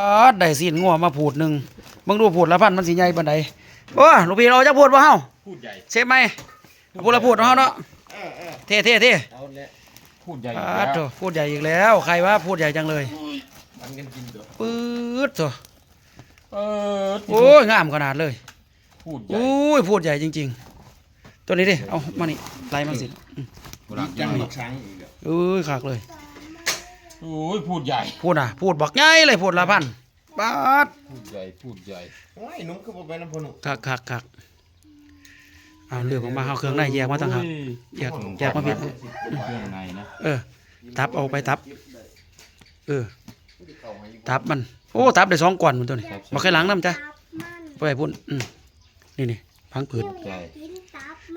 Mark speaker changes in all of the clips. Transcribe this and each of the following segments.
Speaker 1: อ๋อได้สินงัวมาพูดหนึ่งมึงดูพูดละพันมันสิใหญ่ปานใดโอ้ลูกพี่เราจะพูดบ่เฮา
Speaker 2: พูดใหญ่
Speaker 1: เชฟไหมพูดละพูดเฮาเนาะเท่เท่เท่
Speaker 2: เอาละพูดใหญ่
Speaker 1: อ่า
Speaker 2: แล้ว
Speaker 1: โถพูดใหญ่อีกแล้ว ใครว่าพูดใหญ่จังเลย
Speaker 2: มันกันกินตัว
Speaker 1: ปื๊ดโถ
Speaker 2: เออ
Speaker 1: โอ้ยงามขนาดเลย
Speaker 2: พูดใหญ่
Speaker 1: อุ้ยพูดใหญ่จริง ๆ ตัวนี้ดิเอามานี่ไล่มาสิอืม
Speaker 2: หลัก
Speaker 3: จั
Speaker 2: จั
Speaker 3: ง
Speaker 2: ง
Speaker 3: หวัดช้างอีกอะ
Speaker 1: เอ้ยขากเลย
Speaker 2: โอ้ยพูดใหญ่
Speaker 1: พูดอะ พูดบักใหญ่เลยพูดละพันบาด
Speaker 2: พูดใหญ่พูดใหญ่
Speaker 3: โอ้ยหนุ่มคือบ่ไปน้ำพนุ่ม
Speaker 1: คักคักคักเอาเลือกออกมาเอาเครื่องในแยกมาต่างหากแยกแยกมาผิด
Speaker 2: เครื่องในนะ
Speaker 1: เออตับเอาไปตับ เออตับมัน โอ้ตับได้สองก่อนมันตัวนี้มาเคยล้างน้ำจ้ะไปไปพุ่นอืมนี่นี่พังผืด
Speaker 2: ใหญ่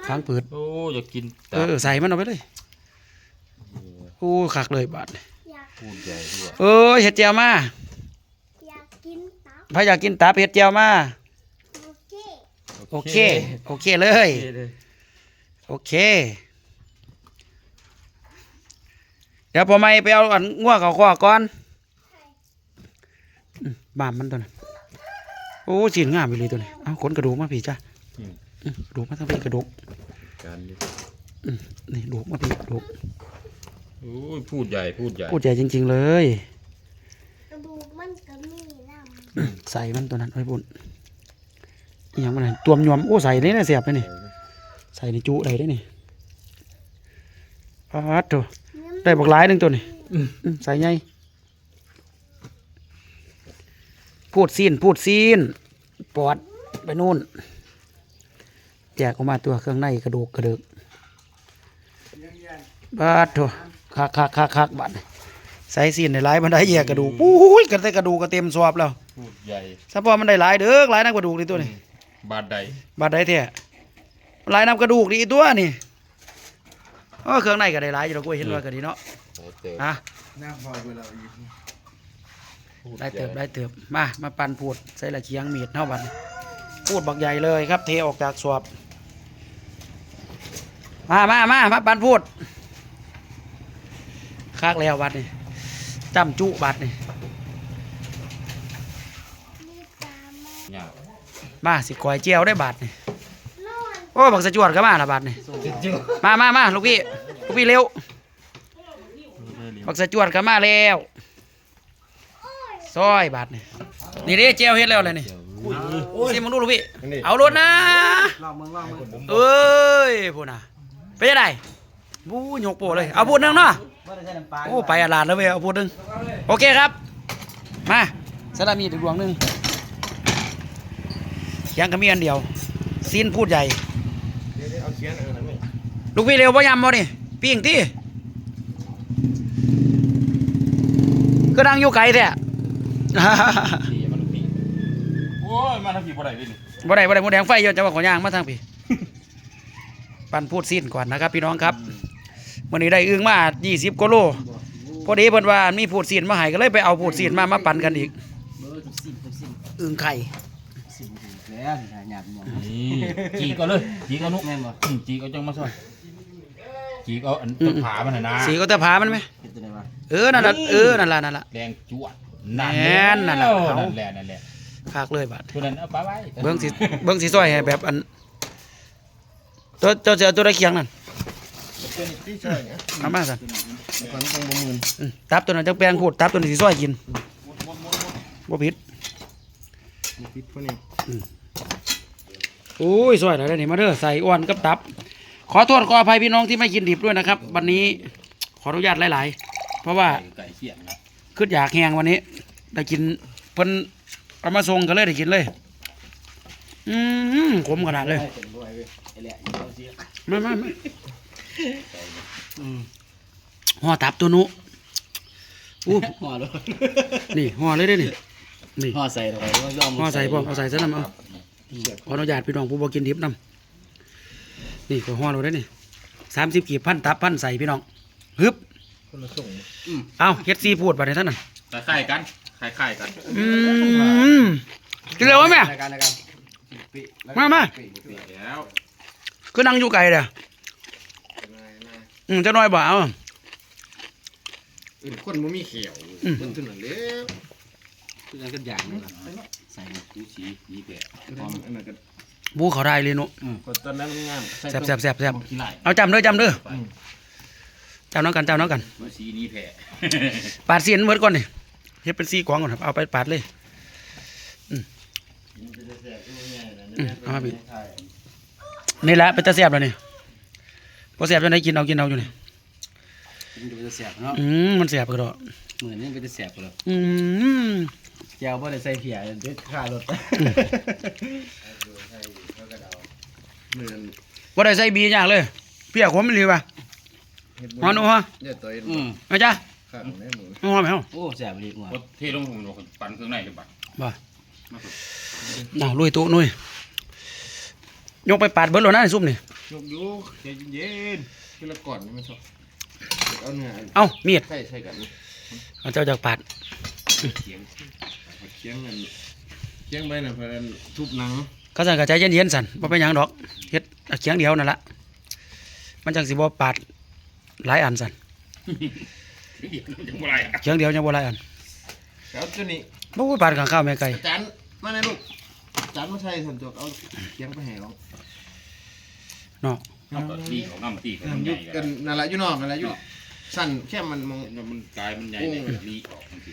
Speaker 1: พังผืด
Speaker 2: โอ้อยากกิน
Speaker 1: เออเออใส่มันเอาไปเลยโอ้คักเลยบาดนี่
Speaker 2: พูดใหญ่ด้วย
Speaker 1: เออเห็ดเจียวมา
Speaker 4: อยากกินตับ
Speaker 1: พายอยากกินตับเห็ดเจียวมา
Speaker 4: โอเค
Speaker 1: โอเค โอเคเลย โอเคเดี๋ยวพอไม่ไปเอาอันง่วงเขาคอก่อนอืมบามมันตัวนั้นโอ้สีนงามไปเลยตัวนี้เอาขนกระดูกมาพี่จ้ะอืมกระดูกมาทั้งพี่กระดูก
Speaker 2: การนี้
Speaker 1: นี่ดูกมาพี่กระดูก
Speaker 2: โอ้ยพูดใหญ่พูดใหญ่
Speaker 1: พูดใหญ่จริง ๆ เลย
Speaker 4: กระดูกมันก็มีน้
Speaker 1: อืมใส่มันตัวนั้นไว้บุญอหย่างมันนั่นตัวมยวมโอ้ใส่นี่นะเสียบไปนี่ใส่ในจุได้ได้นี่พาดตัวำได้บักหลายหนึ่งตัวนี่อืมใส่ไงพูดซีนพูดซีนปอดไปนู่นแจกออกมาตัวเครื่องในกระดูกกระเดึกบาดโถ คักคักคักคักบัดนี่ใส่ซีนในหลายมันได้แยกกระดูกปุ้ยกันแต่กระดูกก็เต็มสอบแล้ว
Speaker 2: พูดใหญ่
Speaker 1: สะพอมันได้หลายเด้อหลายน้ำกระดูกนี่ตัวนี่
Speaker 2: บาดใด
Speaker 1: บาดได้แท้หลายน้ำกระดูกนี่อีตัวนี่โอ้เครื่องในก็ได้หลายอยู่แล้วกูเห็นว่าก็ดีเนาะ
Speaker 2: ใส่เติม
Speaker 1: อะ
Speaker 3: หน้าพอยเวลาอีก
Speaker 2: พู
Speaker 1: ได้
Speaker 2: ใหญ่
Speaker 1: เติบได้เติบมามาปั่นพูดใส่ละเคียงมีดเท่าบัดนี้พูดบักใหญ่เลยครับ เทออกจากสวบมามามามาปั่นพูด คักแล้วบัดนี่จำจุบัดนี่
Speaker 4: มามมา
Speaker 2: เนี่ย
Speaker 1: มาสิกอยเจียวได้บัดนี่โอ้บักสะจวดก็มาละบัดนี่มามามาลูกพี่ลูกพี่เร็วบักสะจวดก็มาแล้วซอยบัดนี่นี่เด้เจียวเฮ็ดแล้วเลยนี่สิมึงดูลูกพี่เอารถนะ
Speaker 3: ลองมึงลองมึง
Speaker 1: เอ้ยพูดนะไปยังไงบูยกโปเลยเอาพูดนึงเนาะ โอ้ ไปอาลาดแล้วเว้ยเอาพูดหนึง โอเคครับ มาสลามีดอีกดวงหนึงเขียงก็มีอันเดียวซีนพูดใหญ่
Speaker 3: เดี๋ยวเอาเขียนเออนั่นนี่
Speaker 1: ลูกพี่เร็วพ่ยำบ่นี่ปิ้งที่ก็ดังอยู่ไกลแท้
Speaker 2: ขี่มันปีโอ้ย มาทำผีบ่ได้ดินี่
Speaker 1: บ่ได้บ่ได้หมดแดงไฟเยอะจะว่าขอย่างมาทางพี่ ปั่นพูดสิ้นก่อนนะครับพี่น้องครับ วันนี้ได้อึ้งมา20กิโลพอดีเพิ่นว่ามีพูดสิ้นมาให้ก็เลยไปเอาพูดสิ้นมามาปั่นกันอีกอึ้งไข่
Speaker 5: แล้วหยาบมอง
Speaker 2: นี่จีกเอาเลยจีกเอานุก
Speaker 5: แม่นบ่
Speaker 2: อืมจีกเอาจังมาซอยจีกเอาอันต้นขามันน่ะนะ
Speaker 1: สีก็จะพามันไหม
Speaker 5: เป็นตัวไหนวะ
Speaker 1: เออนั่นล่ะเออนั่นล่ะนั่นล่ะ
Speaker 2: แดงจวด
Speaker 1: แม่นนั่นน่ะ
Speaker 2: แล้ว
Speaker 1: เอา
Speaker 2: นั่นแหละนั่นแหละ
Speaker 1: คากเลยบาด
Speaker 2: ตัวนั้นเอาไปไว้
Speaker 1: เบิ่งสิเบิ่งสิซอยให้แบบอันตัวตัวเสือตัวตะเคียงนั่น
Speaker 3: เป็นที่ช่วยเนี่ย
Speaker 1: เอามาซะ
Speaker 3: ก่อนต้องบ่มือ
Speaker 1: อืมตับตัวนั้นจังแปลงพูดตับตัวนี้สิซอยกินบ่ผิด
Speaker 3: มีพิษพวกนี้
Speaker 1: โอ้ยซอยแล้วนี่มาเด้อใส่อ้วนกับตับ ขอโทษขออภัยพี่น้องที่ไม่กินดิบด้วยนะครับ วันนี้ขออนุญาตหลาย ๆ เพราะว่า
Speaker 2: ไก่เขียงนะ
Speaker 1: ขึ้นอยากแหงวันนี้ ได้กินเพิ่นเอามาส่งก็เลยได้กินเลย อืมขมขนาดเลย
Speaker 5: เป็นด้วยเว้ยไอ้แหละเอาสิ
Speaker 1: ไม่ไม่ ไม่ห่อตับตัวหนุอู้
Speaker 5: ห่อเลย
Speaker 1: นี่ห่อเลยเด้อนี่นี่
Speaker 5: ห่อใส่ลงไปแล้วยอม
Speaker 1: ห่อใส่พร้อมเอาใส่ซะน้ำเอาขออนุญาตพี่น้องผู้บ่กินดิบน้ำนี่ก็ห่อเราได้อนี่สามสิบกีบพันตับพันใส่พี่น้องฮึบ
Speaker 3: คนละส่ง
Speaker 1: เอาเฮ็ดซีพูดไปในท่านน่ะ
Speaker 2: คล้ายๆกันคล้ายๆกัน
Speaker 1: อืมกินเร็วไหมแม่
Speaker 5: รายการรายการปิแล้ว
Speaker 1: มามา
Speaker 5: ปิปิ
Speaker 2: แล้ว
Speaker 1: ก็นั่งอยู่ไกลเด้อ อืมจะน้อยบ่เอา
Speaker 3: อื่นคนบ่มีเขียว
Speaker 1: อืม
Speaker 3: เพิ่นเท่านั้นแหล้ว
Speaker 5: คือกันก็อย่างนึงใส่
Speaker 2: ดูสีนี่แผล
Speaker 3: อันนั้นก็
Speaker 1: บูเขาได้เลยเนาะ
Speaker 3: กดตอนนั้นงาม
Speaker 1: แซ่บแซ่บแซ่บแซ่บ
Speaker 5: ขี้ไหล
Speaker 1: เอาจำเด้อจำเด้อจำน้องกันจำน้องกัน
Speaker 2: ดูสีนี่แผล
Speaker 1: ปาดเสียนเมื่อก่อนนี่เฮ็ดเป็นซี่กวางก่อนครับเอาไปปาดเลยอืมอืมเอามาพี่นี่แหละเป็นตาแซ่บแล้วนี่ พอแซ่บจะได้กินเอากินเอาอยู่นี่
Speaker 5: มันจะแสบเนาะ
Speaker 1: อืมมันแซ่บกระโดด
Speaker 5: เหมือนนี่เป็นแสบเลย
Speaker 1: อืม
Speaker 5: แก้วบ่ได้ใส่เผียเด็ดขารถ
Speaker 3: เหมือน
Speaker 1: ว่าได้ใส่บีอย่างเลยเพี้ยขมไม่รีว่ะ
Speaker 3: เฮ็ดบุญ
Speaker 1: ฮอนูฮะ
Speaker 3: อย่าต่อย
Speaker 5: อืม
Speaker 1: มาจ้า
Speaker 3: ข้างแม่หมู
Speaker 1: ฮอไหมฮะ
Speaker 5: โอ้แสบดีกว่า
Speaker 2: ก็เทลงหุ่นปั่นเครื่องในเลยบัด
Speaker 1: บ่
Speaker 2: มาสุด
Speaker 1: น่าลุยตู้นุ้ยยกไปปาดเบิดแล้วนะไอ้ซุปนี่
Speaker 3: ยกดูใจเย็นๆคือละก่อนนี่มันชอบเอาเนื้อ
Speaker 1: เอ้ามีด
Speaker 3: ใส่ใส่กันนี่
Speaker 1: เอาเจ้าจากปาด
Speaker 2: เสียง
Speaker 3: เคียงกันเคียงไปน่ะเพิ่นทุบหนัง
Speaker 1: ก็สั่นก็ใจเย็นๆสั่นบ่เป็นหยังดอกเฮ็ดเคียงเดียวนั่นละมันจังสิบ่ปาดหลายอันสั่น
Speaker 2: เดี๋ยวมันจะบ่ไรอะ
Speaker 1: เคียงเดียวยังบ่หลายอัน
Speaker 3: แล้วตัวนี้
Speaker 1: บ่ปาดข้างข้าวแม่ไก่
Speaker 3: อาจารย์มาในลูกอาจารย์มาใส่สันจกเอาเคียงไปให้เรา
Speaker 1: เนาะ
Speaker 2: เอาก็ตีของน้ำตีของ
Speaker 3: นั่น
Speaker 2: น้ำ
Speaker 3: อ
Speaker 2: ให
Speaker 3: ยู่
Speaker 2: ญ่
Speaker 3: กั
Speaker 2: กันน
Speaker 3: นั่นแหละอยู่นอกนั่นแหละอยู่สั่นแค่มันมอง
Speaker 2: มันกลายมันใหญ่เลยลีออกบางที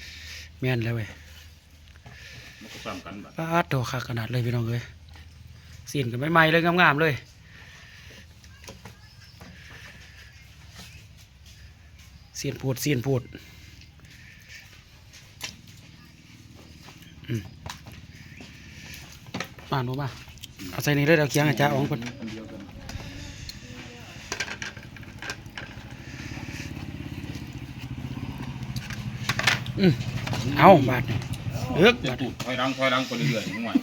Speaker 1: แม่นแล้วเว้ย
Speaker 2: มันก็ซ้ำกันบัด
Speaker 1: ปาดโตคักขนาดเลยพี่น้องเอ้ยสีนกันใหม่ๆเลยงามๆเลย เสียนพูดเสียนพูดอืมมาหนูมาเอาใส่นี่เลยเอาเคียงอาจารย์ของคน
Speaker 3: อันเดียวกัน
Speaker 1: เอาบาดนี่เลือก
Speaker 2: จะ
Speaker 1: บาด
Speaker 2: ตูดถอยรังถอยรังไปเรื่อยๆห่วย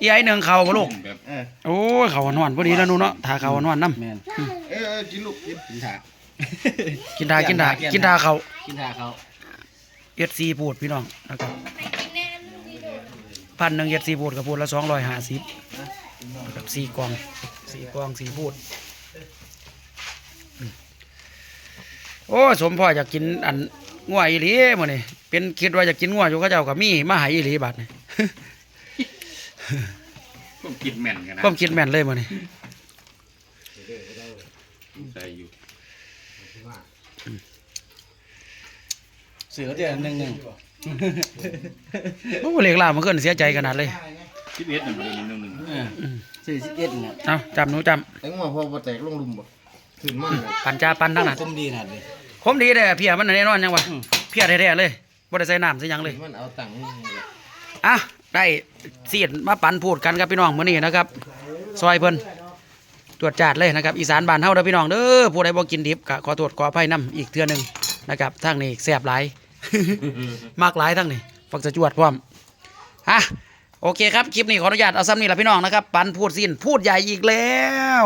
Speaker 1: อีไอ้หนึ่งเขาบ่ลูก
Speaker 2: แบบ
Speaker 3: เออ
Speaker 1: โอ้ยเขาหวานๆพอดีแล้วหนูเนาะถ้าเขาหวานๆน้
Speaker 5: แม่น
Speaker 3: เออเออกินลูกกิน
Speaker 5: กินถาำ
Speaker 1: กินดากินดากินดาเขา
Speaker 5: กินถาเขา
Speaker 1: เอ็ดซีพูดพี่น้องนะครับพันหนึ่งเอ็ดซีพูดกับพูดละสองร้อยห้าสิบกับสี่กล่องสี่กล่องสี่พูดอืมโอ้ยสมพ่ออยากกินอัน งัวอีหลีมื้อนี่เป็นคิดว่าอยากกินงัวอยู่เขาเจ้ากับมีมาใหายอีหลีบัดนี่
Speaker 2: ก็กินแม่นกันนะ
Speaker 1: ความคิดแม่นเลยมื้อนี่
Speaker 2: ใส่อยู่
Speaker 5: เสือเดือนหนึ่งหนึ่ง
Speaker 1: โอ้เล็กล่ามันขึ้นเสียใจขนาดเลย
Speaker 2: คิดเอ็ดหนึ่งเลยหนึ่งหนึ่ง
Speaker 5: เออสี่สิบเอ็ดเนี่ย
Speaker 1: เอาจำหนูจ
Speaker 3: ไอ้งัวพอบ่แตกลงหลุมบ่ถึงมันน่ะำ
Speaker 1: ปันจาปันทั้งนั้น
Speaker 5: คมดีขนาดเลย
Speaker 1: ผมดีเลยเพียมันแน่นอนยังวะ
Speaker 5: อืม
Speaker 1: เพียแท้ๆเลยบ่ได้ใส่น้ำใส่หยังเลย
Speaker 3: มันเอาตังค์นี่ให้เลย
Speaker 1: อะได้เสียดมาปันพูดกันครับพี่น้องมื้อนี้นะครับ ซอยเพิ่นตรวจจัดเลยนะครับอีสานบ้านเฮาเด้อพี่น้องเด้อผู้ใดบ่กินดิบก็ขอโทษขออภัยนํอีกเทื่อหนึงนะครับทางนี้แซ่บหลาย มากหลายทั้งนี้ฝักสะจวดพร้อมอะโอเคครับคลิปนี้ขออนุญาตเอาซ้ำนี่ละพี่น้องนะครับปันพูดสิ้นพูดใหญ่อีกแล้ว